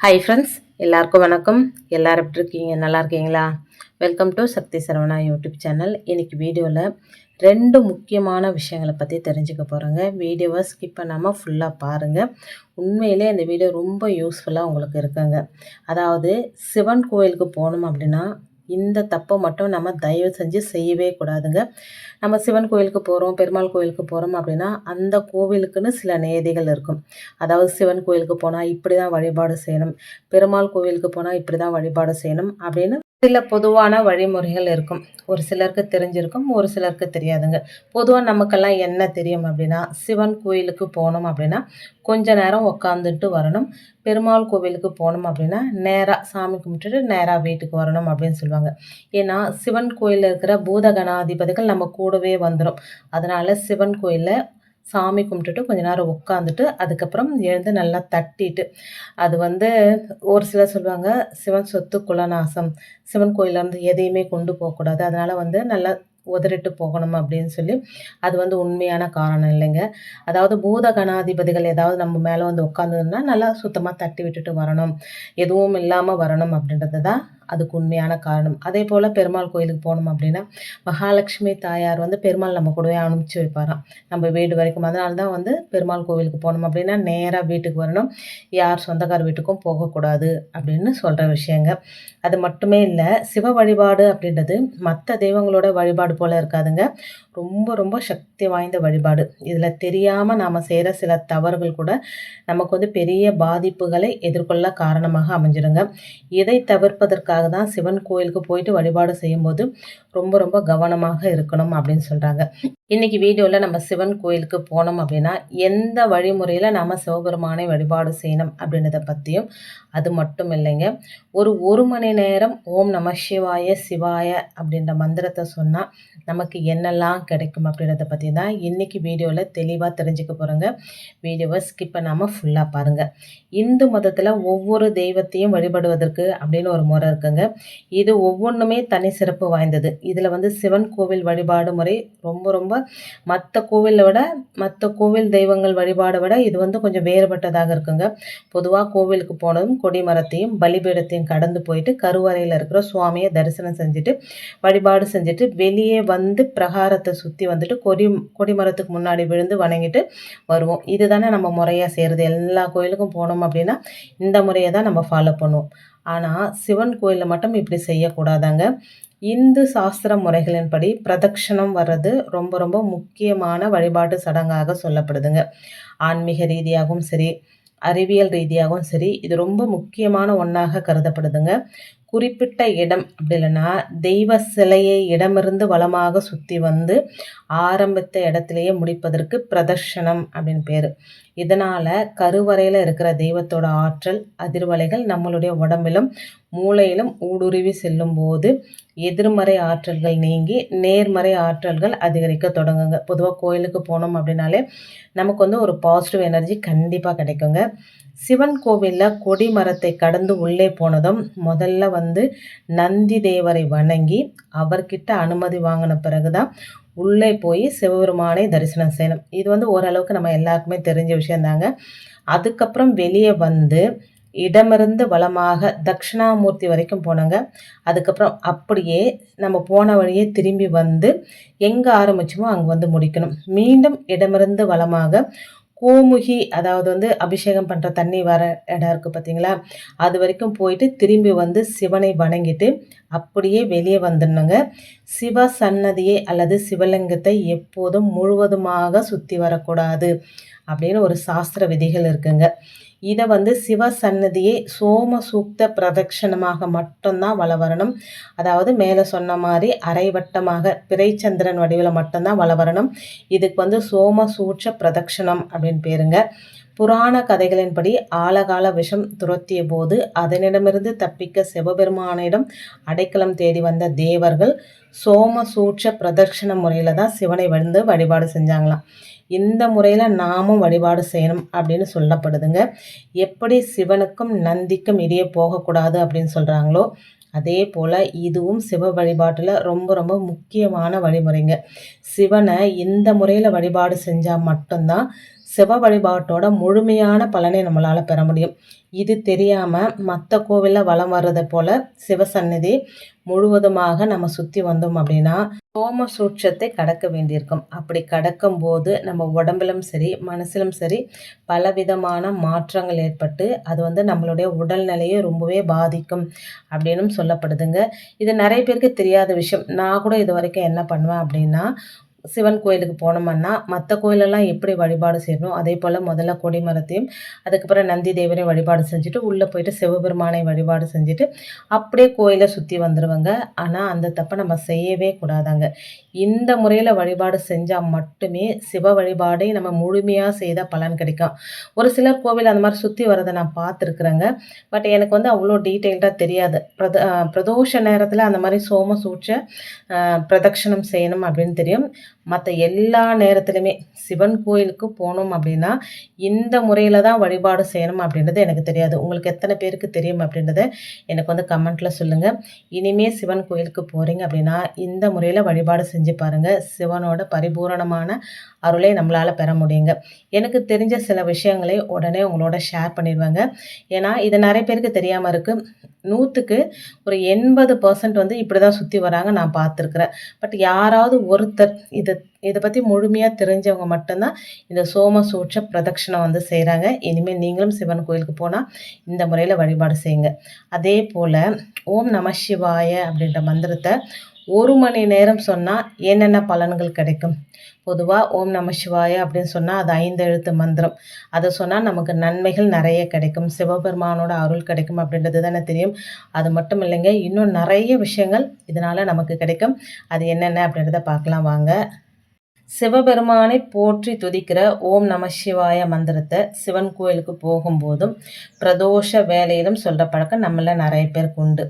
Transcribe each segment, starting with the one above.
Hi friends எல்லாருக்கும் வணக்கம். எல்லாரும் எப்படி இருக்கீங்க? நல்லா இருக்கீங்களா? Welcome to Sakthi Saravana YouTube channel இன்றைக்கி வீடியோவில் ரெண்டு முக்கியமான விஷயங்களை பற்றி தெரிஞ்சுக்க போகிறோங்க வீடியோவை ஸ்கிப் பண்ணாமல் ஃபுல்லாக பாருங்கள் உண்மையிலே இந்த வீடியோ ரொம்ப யூஸ்ஃபுல்லாக உங்களுக்கு இருக்குங்க. அதாவது சிவன் கோயிலுக்கு போகணும் அப்படின்னா இந்த தப்பை மட்டும் நம்ம தயவு செஞ்சு செய்யவே கூடாதுங்க. நம்ம சிவன் கோயிலுக்கு போகிறோம் பெருமாள் கோயிலுக்கு போகிறோம் அப்படின்னா அந்த கோவிலுக்குன்னு சில நேதிகள் இருக்கும். அதாவது சிவன் கோயிலுக்கு போனால் இப்படி தான் வழிபாடு செய்யணும் பெருமாள் கோவிலுக்கு போனால் இப்படி தான் வழிபாடு செய்யணும் அப்படின்னு சில பொதுவான வழிமுறைகள் இருக்கும். ஒரு சிலருக்கு தெரிஞ்சிருக்கும் ஒரு சிலருக்கு தெரியாதுங்க. பொதுவாக நமக்கெல்லாம் என்ன தெரியும் அப்படின்னா சிவன் கோயிலுக்கு போனோம் அப்படின்னா கொஞ்ச நேரம் உட்காந்துட்டு வரணும். பெருமாள் கோவிலுக்கு போனோம் அப்படின்னா நேராக சாமி கும்பிட்டுட்டு நேராக வீட்டுக்கு வரணும் அப்படின்னு சொல்லுவாங்க. ஏன்னா சிவன் கோயிலில் இருக்கிற பூதகணாதிபதிகள் நம்ம கூடவே வந்துடும் அதனால் சிவன் கோயிலில் சாமி கும்பிட்டுட்டு கொஞ்ச நேரம் உட்காந்துட்டு அதுக்கப்புறம் எழுந்து நல்லா தட்டிட்டு அது வந்து ஒரு சிலர் சொல்லுவாங்க சிவன் சொத்து குலநாசம். சிவன் கோயிலேருந்து எதையுமே கொண்டு போகக்கூடாது. அதனால் வந்து நல்லா உதறிட்டு போகணும் அப்படின்னு சொல்லி அது வந்து உண்மையான காரணம் இல்லைங்க. அதாவது பூத கணாதிபதிகள் ஏதாவது நம்ம மேலே வந்து உட்காந்துன்னா நல்லா சுத்தமாக தட்டி விட்டுட்டு வரணும். எதுவும் இல்லாமல் வரணும் அப்படின்றது தான் அதுக்கு உண்மையான காரணம். அதே போல் பெருமாள் கோயிலுக்கு போனோம் அப்படின்னா மகாலட்சுமி தாயார் வந்து பெருமாள் நம்ம கூடவே அனுப்பிச்சி வைப்பாராம். நம்ம வீடு வரைக்கும். அதனால தான் வந்து பெருமாள் கோவிலுக்கு போனோம் அப்படின்னா நேராக வீட்டுக்கு வரணும். யார் சொந்தக்கார வீட்டுக்கும் போகக்கூடாது அப்படின்னு சொல்கிற விஷயங்க. அது மட்டுமே இல்லை சிவ வழிபாடு அப்படின்றது மற்ற தெய்வங்களோட வழிபாடு போல் இருக்காதுங்க. ரொம்ப ரொம்ப சக்தி வாய்ந்த வழிபாடு. இதில் தெரியாமல் நாம் செய்கிற சில தவறுகள் கூட நமக்கு வந்து பெரிய பாதிப்புகளை எதிர்கொள்ள காரணமாக அமைஞ்சிருங்க இதை தவிர்ப்பதற்காக அதுக்காக தான் சிவன் கோயிலுக்கு போயிட்டு வழிபாடு செய்யும்போது ரொம்ப ரொம்ப கவனமாக இருக்கணும் அப்படின்னு சொல்கிறாங்க இன்றைக்கி வீடியோவில் நம்ம சிவன் கோயிலுக்கு போனோம் அப்படின்னா எந்த வழிமுறையில் நாம் சிவபெருமானை வழிபாடு செய்யணும் அப்படின்றத பற்றியும் அது மட்டும் இல்லைங்க. ஒரு ஒரு மணி நேரம் ஓம் நம சிவாய சிவாய அப்படின்ற மந்திரத்தை சொன்னால் நமக்கு என்னெல்லாம் கிடைக்கும் அப்படின்றத பற்றி தான் இன்றைக்கி வீடியோவில் தெளிவாக தெரிஞ்சுக்க போகிறோங்க வீடியோவை ஸ்கிப் பண்ணாமல் ஃபுல்லாக பாருங்கள் இந்து மதத்தில் ஒவ்வொரு தெய்வத்தையும் வழிபடுவதற்கு அப்படின்னு ஒரு முறை இருக்குது இருக்குங்க இது ஒவ்வொன்றுமே தனி சிறப்பு வாய்ந்தது. இதில் வந்து சிவன் கோவில் வழிபாடு முறை ரொம்ப ரொம்ப மற்ற கோவிலை விட மற்ற கோவில் தெய்வங்கள் வழிபாடை விட இது வந்து கொஞ்சம் வேறுபட்டதாக இருக்குங்க. பொதுவாக கோவிலுக்கு போனதும் கொடிமரத்தையும் பலிபீடத்தையும் கடந்து போயிட்டு கருவறையில் இருக்கிற சுவாமியை தரிசனம் செஞ்சுட்டு வழிபாடு செஞ்சுட்டு வெளியே வந்து பிரகாரத்தை சுற்றி வந்துட்டு கொடி கொடிமரத்துக்கு முன்னாடி விழுந்து வணங்கிட்டு வருவோம். இதுதானே நம்ம முறையாக செய்கிறது எல்லா கோயிலுக்கும் போனோம் அப்படின்னா இந்த முறையை தான் நம்ம ஃபாலோ பண்ணுவோம். ஆனால் சிவன் கோயிலில் மட்டும் இப்படி செய்யக்கூடாதாங்க. இந்து சாஸ்திர முறைகளின்படி பிரதட்சணம் வர்றது ரொம்ப ரொம்ப முக்கியமான வழிபாட்டு சடங்காக சொல்லப்படுதுங்க. ஆன்மீக ரீதியாகவும் சரி அறிவியல் ரீதியாகவும் சரி இது ரொம்ப முக்கியமான ஒன்றாக கருதப்படுதுங்க. குறிப்பிட்ட இடம் அப்படி இல்லைன்னா தெய்வ சிலையை இடமிருந்து வளமாக சுற்றி வந்து ஆரம்பித்த இடத்துலையே முடிப்பதற்கு பிரதர்ஷனம் அப்படின்னு பேர். இதனால் கருவறையில் இருக்கிற தெய்வத்தோட ஆற்றல் அதிர்வலைகள் நம்மளுடைய உடம்பிலும் மூளையிலும் ஊடுருவி செல்லும் போது எதிர்மறை ஆற்றல்கள் நீங்கி நேர்மறை ஆற்றல்கள் அதிகரிக்க தொடங்குங்க. பொதுவாக கோயிலுக்கு போனோம் அப்படின்னாலே நமக்கு வந்து ஒரு பாசிட்டிவ் எனர்ஜி கண்டிப்பாக கிடைக்குங்க. சிவன் கோவிலில் கொடி மரத்தை கடந்து உள்ளே போனதும் முதல்ல வந்து நந்தி தேவரை வணங்கி அவர்கிட்ட அனுமதி வாங்கின பிறகு தான் உள்ளே போய் சிவபெருமானை தரிசனம் செய்யணும். இது வந்து ஓரளவுக்கு நம்ம எல்லாருக்குமே தெரிஞ்ச விஷயந்தாங்க அதுக்கப்புறம் வெளியே வந்து இடமிருந்து வளமாக தட்சிணாமூர்த்தி வரைக்கும் போனாங்க. அதுக்கப்புறம் அப்படியே நம்ம போன வழியே திரும்பி வந்து எங்கே ஆரம்பிச்சோமோ அங்கே வந்து முடிக்கணும். மீண்டும் இடமிருந்து வளமாக கோமுகி அதாவது வந்து அபிஷேகம் பண்ணுற தண்ணி வர இடம் இருக்குது பார்த்தீங்களா அது வரைக்கும் போயிட்டு திரும்பி வந்து சிவனை வணங்கிட்டு அப்படியே வெளியே வந்துடணுங்க. சிவ சன்னதியை அல்லது சிவலிங்கத்தை எப்போதும் முழுவதுமாக சுற்றி வரக்கூடாது அப்படின்னு ஒரு சாஸ்திர விதிகள் இருக்குங்க. இதை வந்து சிவ சன்னதியை சோம சூக்த பிரதட்சணமாக மட்டும்தான் வள வரணும் அதாவது மேலே சொன்ன மாதிரி அரைவட்டமாக பிறைச்சந்திரன் வடிவில் மட்டும்தான் வள வரணும் இதுக்கு வந்து சோம சூட்ச பிரதட்சணம் அப்படின்னு பேருங்க. புராண கதைகளின்படி ஆழகால விஷம் துரத்திய போது அதனிடமிருந்து தப்பிக்க சிவபெருமானிடம் அடைக்கலம் தேடி வந்த தேவர்கள் சோம சூட்ச பிரதட்சண முறையில் தான் சிவனை வந்து வழிபாடு செஞ்சாங்களாம். இந்த முறையில் நாமும் வழிபாடு செய்யணும் அப்படின்னு சொல்லப்படுதுங்க. எப்படி சிவனுக்கும் நந்திக்கும் இடையே போகக்கூடாது அப்படின்னு சொல்கிறாங்களோ அதே போல் இதுவும் சிவ வழிபாட்டில் ரொம்ப ரொம்ப முக்கியமான வழிமுறைங்க. சிவனை இந்த முறையில் வழிபாடு செஞ்சால் மட்டும்தான் சிவ வழிபாட்டோட முழுமையான பலனை நம்மளால் பெற முடியும். இது தெரியாமல் மற்ற கோவிலில் வலம் வர்றதை போல் சிவசன்னதி முழுவதுமாக நம்ம சுற்றி வந்தோம் அப்படின்னா சோம சூட்சத்தை கடக்க வேண்டியிருக்கும். அப்படி கடக்கும் போது நம்ம உடம்பிலும் சரி மனசிலும் சரி பலவிதமான மாற்றங்கள் ஏற்பட்டு அது வந்து நம்மளுடைய உடல்நிலையை ரொம்பவே பாதிக்கும் அப்படின்னு சொல்லப்படுதுங்க. இது நிறைய பேருக்கு தெரியாத விஷயம். நான் கூட இது வரைக்கும் என்ன பண்ணுவேன் அப்படின்னா சிவன் கோயிலுக்கு போனோம்னா மற்ற கோயிலெல்லாம் எப்படி வழிபாடு செய்யணும்? அதே போல் முதல்ல கொடிமரத்தையும் அதுக்கப்புறம் நந்தி தேவரையும் வழிபாடு செஞ்சுட்டு உள்ளே போயிட்டு சிவபெருமானை வழிபாடு செஞ்சுட்டு அப்படியே கோயிலை சுற்றி வந்துடுவாங்க ஆனால் அந்த தப்பை நம்ம செய்யவே கூடாதாங்க. இந்த முறையில் வழிபாடு செஞ்சால் மட்டுமே சிவ வழிபாடை நம்ம முழுமையாக செய்தால் பலன் கிடைக்கும். ஒரு சிலர் கோவில் அந்த மாதிரி சுற்றி வரதை நான் பார்த்துருக்குறேங்க. பட் எனக்கு வந்து அவ்வளோ டீட்டெயில்டாக தெரியாது. பிரத பிரதோஷ நேரத்தில் அந்த மாதிரி சோம சூட்ச பிரதட்சணம் செய்யணும் அப்படின்னு தெரியும். மற்ற எல்லா நேரத்துலையுமே சிவன் கோயிலுக்கு போனோம் அப்படின்னா இந்த முறையில் தான் வழிபாடு செய்யணும் அப்படின்றது எனக்கு தெரியாது. உங்களுக்கு எத்தனை பேருக்கு தெரியும் அப்படின்றத எனக்கு வந்து கமெண்ட்டில் சொல்லுங்கள் இனிமேல் சிவன் கோயிலுக்கு போகிறீங்க அப்படின்னா இந்த முறையில் வழிபாடு செஞ்சு பாருங்கள் சிவனோட பரிபூரணமான அருளை நம்மளால் பெற முடியுங்க. எனக்கு தெரிஞ்ச சில விஷயங்களை உடனே உங்களோட ஷேர் பண்ணிடுவாங்க. ஏன்னா இது நிறைய பேருக்கு தெரியாமல் இருக்குது நூற்றுக்கு ஒரு எண்பது பர்சன்ட் வந்து இப்படி தான் சுற்றி வராங்க நான் பார்த்துருக்குறேன். பட் யாராவது ஒருத்தர் இதை இதை பற்றி முழுமையாக தெரிஞ்சவங்க மட்டும்தான் இந்த சோம சூட்ச பிரதட்சணம் வந்து செய்கிறாங்க இனிமேல் நீங்களும் சிவன் கோயிலுக்கு போனால் இந்த முறையில் வழிபாடு செய்யுங்க. அதே போல் ஓம் நம சிவாய அப்படின்ற மந்திரத்தை ஒரு மணி நேரம் சொன்னால் என்னென்ன பலன்கள் கிடைக்கும்? பொதுவாக ஓம் நம சிவாய அப்படின்னு சொன்னால் அது ஐந்து எழுத்து மந்திரம். அதை சொன்னால் நமக்கு நன்மைகள் நிறைய கிடைக்கும். சிவபெருமானோட அருள் கிடைக்கும் அப்படின்றது தானே தெரியும். அது மட்டும் இல்லைங்க இன்னும் நிறைய விஷயங்கள் இதனால் நமக்கு கிடைக்கும். அது என்னென்ன அப்படின்றத பார்க்கலாம். வாங்க. சிவபெருமானை போற்றி துதிக்கிற ஓம் நம சிவாய மந்திரத்தை சிவன் கோயிலுக்கு போகும்போதும் பிரதோஷ வேலையிலும் சொல்கிற பழக்கம் நம்மள நிறைய பேருக்கு உண்டு.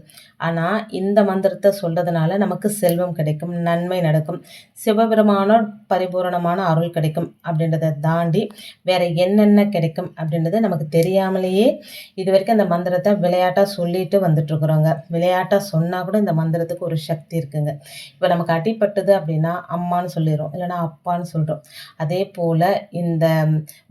ஆனால் இந்த மந்திரத்தை சொல்கிறதுனால நமக்கு செல்வம் கிடைக்கும் நன்மை நடக்கும் சிவபெருமானோட பரிபூரணமான அருள் கிடைக்கும் அப்படின்றத தாண்டி வேறு என்னென்ன கிடைக்கும் அப்படின்றது நமக்கு தெரியாமலேயே இது வரைக்கும் அந்த மந்திரத்தை விளையாட்டாக சொல்லிட்டு வந்துட்டுருக்குறோங்க. விளையாட்டாக சொன்னால் கூட இந்த மந்திரத்துக்கு ஒரு சக்தி இருக்குங்க. இப்போ நமக்கு அடிப்பட்டது அப்படின்னா அம்மான்னு சொல்லிடுறோம். இல்லைனா அப்பான்னு சொல்கிறோம் அதே போல் இந்த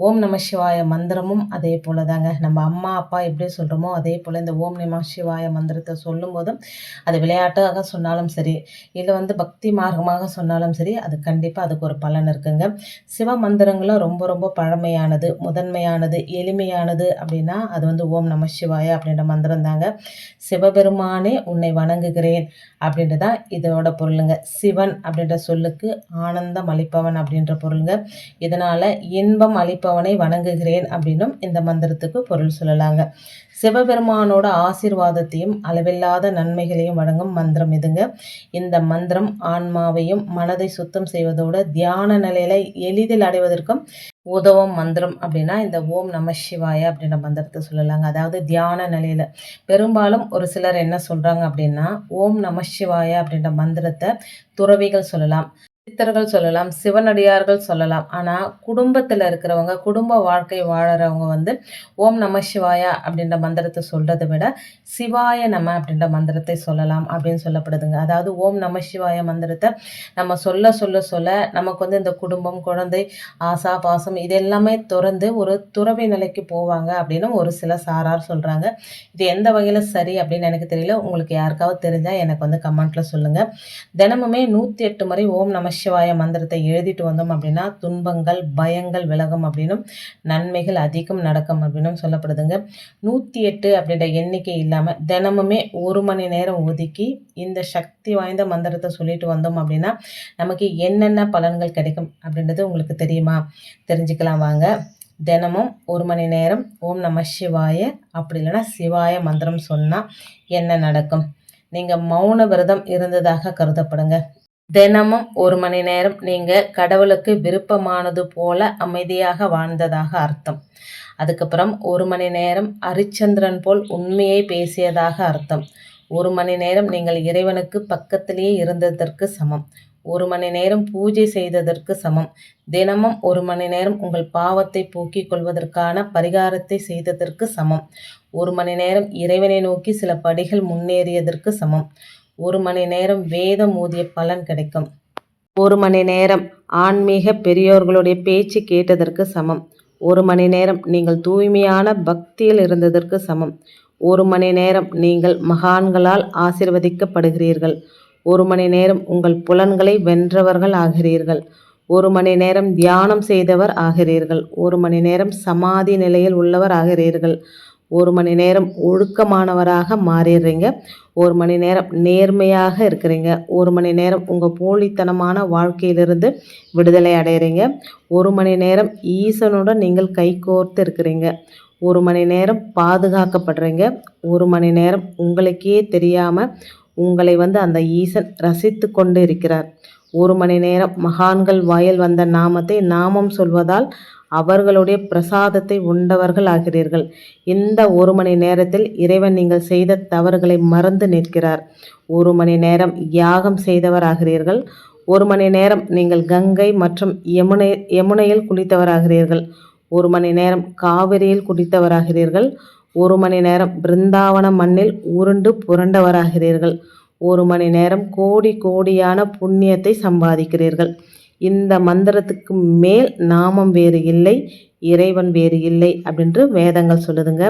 ஓம் நம சிவாய மந்திரமும் அதே போல் தாங்க நம்ம அம்மா அப்பா எப்படி சொல்கிறோமோ அதே போல் இந்த ஓம் நம சிவாய மந்திரத்தை சொல்லும்போதும் போதும் அது விளையாட்டாக சொன்னாலும் சரி இல்லை வந்து பக்தி மார்க்கமாக சொன்னாலும் சரி அது கண்டிப்பாக அதுக்கு ஒரு பலன் இருக்குங்க. சிவ மந்திரங்களும் ரொம்ப ரொம்ப பழமையானது முதன்மையானது எளிமையானது அப்படின்னா அது வந்து ஓம் நம சிவாய அப்படின்ற மந்திரம் தாங்க சிவபெருமானே உன்னை வணங்குகிறேன் அப்படின்றதான் இதோட பொருளுங்க. சிவன் அப்படின்ற சொல்லுக்கு ஆனந்தம் அளிப்பவன் அப்படின்ற பொருளுங்க. இதனால் இன்பம் அளிப்பவனை வணங்குகிறேன் அப்படின்னும் இந்த மந்திரத்துக்கு பொருள் சொல்லலாங்க. சிவபெருமானோட ஆசிர்வாதத்தையும் அளவில்லாத நன்மைகளையும் வழங்கும் மந்திரம் இதுங்க. இந்த மந்திரம் ஆன்மாவையும் மனதை சுத்தம் செய்வதோட தியான நிலையில எளிதில் அடைவதற்கும் உதவும் மந்திரம் அப்படின்னா இந்த ஓம் நம சிவாய அப்படின்ற மந்திரத்தை சொல்லலாங்க. அதாவது தியான நிலையில். பெரும்பாலும் ஒரு சிலர் என்ன சொல்கிறாங்க அப்படின்னா ஓம் நம சிவாய அப்படின்ற மந்திரத்தை துறவிகள் சொல்லலாம். சித்தர்கள் சொல்லலாம் சிவனடியார்கள் சொல்லலாம். ஆனால் குடும்பத்தில் இருக்கிறவங்க குடும்ப வாழ்க்கை வாழறவங்க வந்து ஓம் நம சிவாயா அப்படின்ற மந்திரத்தை சொல்கிறத விட சிவாய நம அப்படின்ற மந்திரத்தை சொல்லலாம் அப்படின்னு சொல்லப்படுதுங்க. அதாவது ஓம் நம சிவாய மந்திரத்தை நம்ம சொல்ல சொல்ல சொல்ல நமக்கு வந்து இந்த குடும்பம் குழந்தை ஆசா பாசம் இது எல்லாமே திறந்து ஒரு துறவை நிலைக்கு போவாங்க அப்படின்னு ஒரு சில சாரார் சொல்கிறாங்க இது எந்த வகையில் சரி அப்படின்னு எனக்கு தெரியல. உங்களுக்கு யாருக்காவது தெரிஞ்சால் எனக்கு வந்து கமெண்ட்டில் சொல்லுங்கள் தினமுமே நூற்றி எட்டு முறை ஓம் நம சிவாய மந்திரத்தை எழுதிட்டு வந்தோம் அப்படின்னா துன்பங்கள் பயங்கள் விலகும் அப்படின்னும் நன்மைகள் அதிகம் நடக்கும் அப்படின்னும் சொல்லப்படுதுங்க. நூற்றி எட்டு அப்படின்ற எண்ணிக்கை இல்லாமல் தினமுமே ஒரு மணி நேரம் ஒதுக்கி இந்த சக்தி வாய்ந்த மந்திரத்தை சொல்லிட்டு வந்தோம் அப்படின்னா நமக்கு என்னென்ன பலன்கள் கிடைக்கும் அப்படின்றது உங்களுக்கு தெரியுமா? தெரிஞ்சுக்கலாம் வாங்க. தினமும் ஒரு மணி நேரம் ஓம் நம சிவாய அப்படி இல்லைன்னா சிவாய மந்திரம் சொன்னால் என்ன நடக்கும்? நீங்கள் மௌன விரதம் இருந்ததாக கருதப்படுங்க. தினமும் ஒரு மணி நேரம் நீங்கள் கடவுளுக்கு விருப்பமானது போல அமைதியாக வாழ்ந்ததாக அர்த்தம். அதுக்கப்புறம் ஒரு மணி நேரம் அரிச்சந்திரன் போல் உண்மையை பேசியதாக அர்த்தம். ஒரு மணி நேரம் நீங்கள் இறைவனுக்கு பக்கத்திலேயே இருந்ததற்கு சமம். ஒரு மணி நேரம் பூஜை செய்ததற்கு சமம். தினமும் ஒரு மணி நேரம் உங்கள் பாவத்தை போக்கிக் கொள்வதற்கான பரிகாரத்தை செய்ததற்கு சமம். ஒரு மணி நேரம் இறைவனை நோக்கி சில படிகள் முன்னேறியதற்கு சமம். ஒரு மணி நேரம் வேதம் ஊதிய பலன் கிடைக்கும். ஒரு மணி நேரம் ஆன்மீக பெரியோர்களுடைய பேச்சு கேட்டதற்கு சமம். ஒரு மணி நேரம் நீங்கள் தூய்மையான பக்தியில் இருந்ததற்கு சமம். ஒரு மணி நேரம் நீங்கள் மகான்களால் ஆசிர்வதிக்கப்படுகிறீர்கள். ஒரு மணி நேரம் உங்கள் புலன்களை வென்றவர்கள் ஆகிறீர்கள். ஒரு மணி நேரம் தியானம் செய்தவர் ஆகிறீர்கள். ஒரு மணி நேரம் சமாதி நிலையில் உள்ளவர் ஆகிறீர்கள். ஒரு மணி நேரம் ஒழுக்கமானவராக மாறிடுறீங்க. ஒரு மணி நேரம் நேர்மையாக இருக்கிறீங்க. ஒரு மணி நேரம் உங்கள் போலித்தனமான வாழ்க்கையிலிருந்து விடுதலை அடைகிறீங்க ஒரு மணி நேரம் ஈசனுடன் நீங்கள் கைகோர்த்து இருக்கிறீங்க. ஒரு மணி நேரம் பாதுகாக்கப்படுறீங்க. ஒரு மணி நேரம் உங்களுக்கே தெரியாமல் உங்களை வந்து அந்த ஈசன் ரசித்து கொண்டு இருக்கிறார். ஒரு மணி நேரம் மகான்கள் வாயில் வந்த நாமத்தை நாமம் சொல்வதால் அவர்களுடைய பிரசாதத்தை உண்டவர்கள் ஆகிறீர்கள். இந்த ஒரு மணி நேரத்தில் இறைவன் நீங்கள் செய்த தவறுகளை மறந்து நிற்கிறார். ஒரு மணி நேரம் யாகம் செய்தவராகிறீர்கள் ஒரு மணி நேரம் நீங்கள் கங்கை மற்றும் யமுனை யமுனையில் குளித்தவராகிறீர்கள் ஒரு மணி நேரம் காவிரியில் குடித்தவராகிறீர்கள் ஒரு மணி நேரம் பிருந்தாவன மண்ணில் உருண்டு புரண்டவராகிறீர்கள் ஒரு மணி நேரம் கோடி கோடியான புண்ணியத்தை சம்பாதிக்கிறீர்கள். இந்த மந்திரத்துக்கு மேல் நாமம் வேறு இல்லை இறைவன் வேறு இல்லை அப்படின்ட்டு வேதங்கள் சொல்லுதுங்க.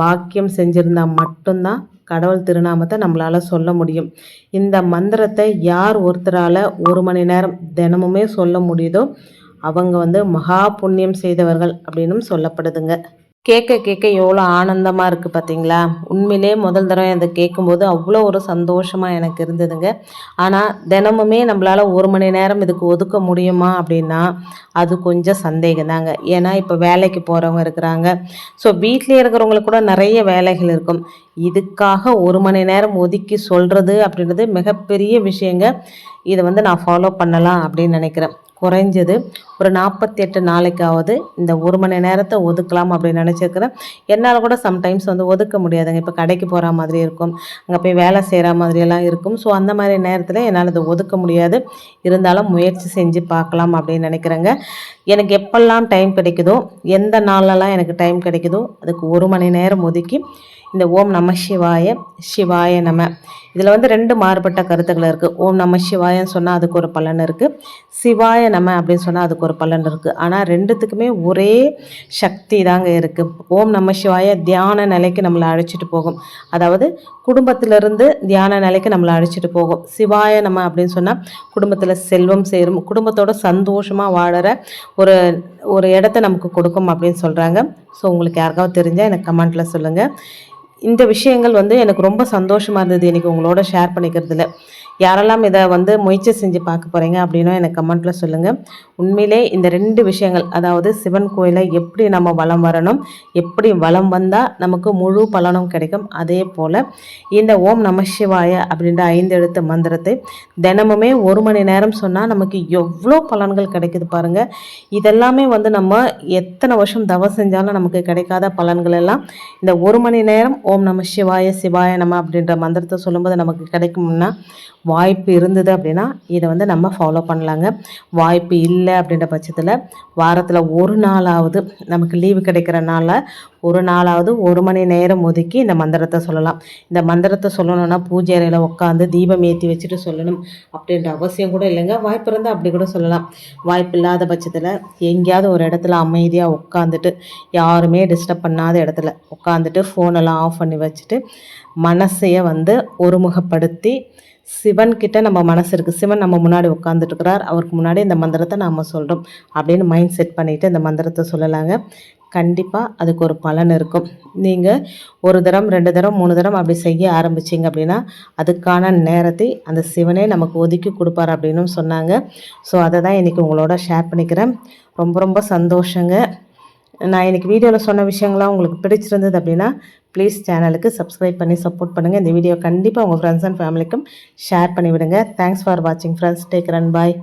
பாக்கியம் செஞ்சுருந்தால் மட்டும்தான் கடவுள் திருநாமத்தை நம்மளால் சொல்ல முடியும். இந்த மந்திரத்தை யார் ஒருத்தரால் ஒரு மணி நேரம் தினமுமே சொல்ல முடியுதோ அவங்க வந்து மகா புண்ணியம் செய்தவர்கள் அப்படின்னும் சொல்லப்படுதுங்க. கேட்க கேட்க எவ்வளோ ஆனந்தமாக இருக்குது பார்த்தீங்களா உண்மையிலே முதல் தடவை அதை கேட்கும்போது அவ்வளோ ஒரு சந்தோஷமாக எனக்கு இருந்ததுங்க. ஆனால் தினமுமே நம்மளால் ஒரு மணி நேரம் இதுக்கு ஒதுக்க முடியுமா அப்படின்னா அது கொஞ்சம் சந்தேகம் தாங்க ஏன்னா இப்போ வேலைக்கு போகிறவங்க இருக்கிறாங்க. ஸோ வீட்டிலே இருக்கிறவங்களுக்கு கூட நிறைய வேலைகள் இருக்கும். இதுக்காக ஒரு மணி நேரம் ஒதுக்கி சொல்கிறது அப்படின்றது மிகப்பெரிய விஷயங்க. இதை வந்து நான் ஃபாலோ பண்ணலாம் அப்படின்னு நினைக்கிறேன். குறைஞ்சது ஒரு நாற்பத்தி எட்டு நாளைக்காவது இந்த ஒரு மணி நேரத்தை ஒதுக்கலாம் அப்படின்னு நினச்சிருக்கிறேன். என்னால் கூட சம்டைம்ஸ் வந்து ஒதுக்க முடியாதுங்க. இப்போ கடைக்கு போகிற மாதிரி இருக்கும். அங்கே போய் வேலை செய்கிற மாதிரியெல்லாம் இருக்கும். ஸோ அந்த மாதிரி நேரத்தில் என்னால் இதை ஒதுக்க முடியாது. இருந்தாலும் முயற்சி செஞ்சு பார்க்கலாம் அப்படின்னு நினைக்கிறேங்க. எனக்கு எப்பெல்லாம் டைம் கிடைக்குதோ எந்த நாள்லலாம் எனக்கு டைம் கிடைக்குதோ அதுக்கு ஒரு மணி நேரம் ஒதுக்கி இந்த ஓம் நம சிவாய சிவாய நம. இதில் வந்து ரெண்டு மாறுபட்ட கருத்துக்கள் இருக்குது ஓம் நம சிவாயன்னு சொன்னால் அதுக்கு ஒரு பலன் இருக்குது சிவாய நம அப்படின்னு சொன்னால் அதுக்கு ஒரு பலன் இருக்குது ஆனால் ரெண்டுத்துக்குமே ஒரே சக்தி தாங்க இருக்குது ஓம் நம சிவாய தியான நிலைக்கு நம்மளை அழைச்சிட்டு போகும். அதாவது குடும்பத்திலிருந்து தியான நிலைக்கு நம்மளை அழைச்சிட்டு போகும். சிவாய நம்ம அப்படின்னு சொன்னால் குடும்பத்தில் செல்வம் சேரும். குடும்பத்தோட சந்தோஷமாக வாழற ஒரு ஒரு இடத்த நமக்கு கொடுக்கும் அப்படின்னு சொல்கிறாங்க ஸோ உங்களுக்கு யாருக்காவது தெரிஞ்சால் எனக்கு கமெண்ட்டில் சொல்லுங்கள் இந்த விஷயங்கள் வந்து எனக்கு ரொம்ப சந்தோஷமாக இருந்தது. இன்றைக்கி உங்களோட ஷேர் பண்ணிக்கிறதுல. யாரெல்லாம் இதை வந்து முயற்சி செஞ்சு பார்க்க போகிறீங்க அப்படின்னும் எனக்கு கமெண்ட்டில் சொல்லுங்கள் உண்மையிலே இந்த ரெண்டு விஷயங்கள் அதாவது சிவன் கோயிலை எப்படி நம்ம வளம் வரணும் எப்படி வளம் வந்தால் நமக்கு முழு பலனும் கிடைக்கும் அதே போல் இந்த ஓம் நம சிவாய அப்படின்ற ஐந்து எழுத்து மந்திரத்தை தினமுமே ஒரு மணி நேரம் சொன்னால் நமக்கு எவ்வளோ பலன்கள் கிடைக்குது பாருங்கள் இதெல்லாமே வந்து நம்ம எத்தனை வருஷம் தவம் செஞ்சாலும் நமக்கு கிடைக்காத பலன்கள் எல்லாம் இந்த ஒரு மணி நேரம் ஓம் நம சிவாய சிவாய நம அப்படின்ற மந்திரத்தை சொல்லும்போது நமக்கு கிடைக்கும்னா வாய்ப்பு இருந்தது அப்படின்னா இதை வந்து நம்ம ஃபாலோ பண்ணலாங்க. வாய்ப்பு இல்லை அப்படின்ற பட்சத்தில் வாரத்தில் ஒரு நாளாவது நமக்கு லீவு கிடைக்கிற நாளில் ஒரு நாளாவது ஒரு மணி நேரம் ஒதுக்கி இந்த மந்திரத்தை சொல்லலாம். இந்த மந்திரத்தை சொல்லணும்னா பூஜை அறையில் உட்காந்து தீபம் ஏற்றி வச்சுட்டு சொல்லணும் அப்படின்ற அவசியம் கூட இல்லைங்க. வாய்ப்பு இருந்தால் அப்படி கூட சொல்லலாம். வாய்ப்பு இல்லாத பட்சத்தில் எங்கேயாவது ஒரு இடத்துல அமைதியாக உட்காந்துட்டு யாருமே டிஸ்டர்ப் பண்ணாத இடத்துல உட்காந்துட்டு ஃபோனெல்லாம் ஆஃப் பண்ணி வச்சுட்டு மனசையை வந்து ஒருமுகப்படுத்தி சிவன்கிட்ட நம்ம மனசு இருக்குது சிவன் நம்ம முன்னாடி உட்காந்துட்டுருக்கிறார் அவருக்கு முன்னாடி இந்த மந்திரத்தை நாம் சொல்கிறோம் அப்படின்னு மைண்ட் செட் பண்ணிவிட்டு இந்த மந்திரத்தை சொல்லலாங்க. கண்டிப்பாக அதுக்கு ஒரு பலன் இருக்கும். நீங்கள் ஒரு தரம் ரெண்டு தரம் மூணு தரம் அப்படி செய்ய ஆரம்பிச்சிங்க அப்படின்னா அதுக்கான நேரத்தை அந்த சிவனே நமக்கு ஒதுக்கி கொடுப்பார் அப்படின்னு சொன்னாங்க. ஸோ அதை தான் இன்றைக்கி உங்களோட ஷேர் பண்ணிக்கிறேன். ரொம்ப ரொம்ப சந்தோஷங்க. நான் இன்றைக்கி வீடியோவில் சொன்ன விஷயங்கள்லாம் உங்களுக்கு பிடிச்சிருந்தது அப்படின்னா ப்ளீஸ் சேனலுக்கு சப்ஸ்கிரைப் பண்ணி சப்போர்ட் பண்ணுங்கள் இந்த வீடியோ கண்டிப்பாக உங்கள் ஃப்ரெண்ட்ஸ் அண்ட் ஃபேமிலிக்கும் ஷேர் பண்ணிவிடுங்க. தேங்க்ஸ் ஃபார் வாட்சிங் ஃப்ரெண்ட்ஸ் டேக் ரன் பாய்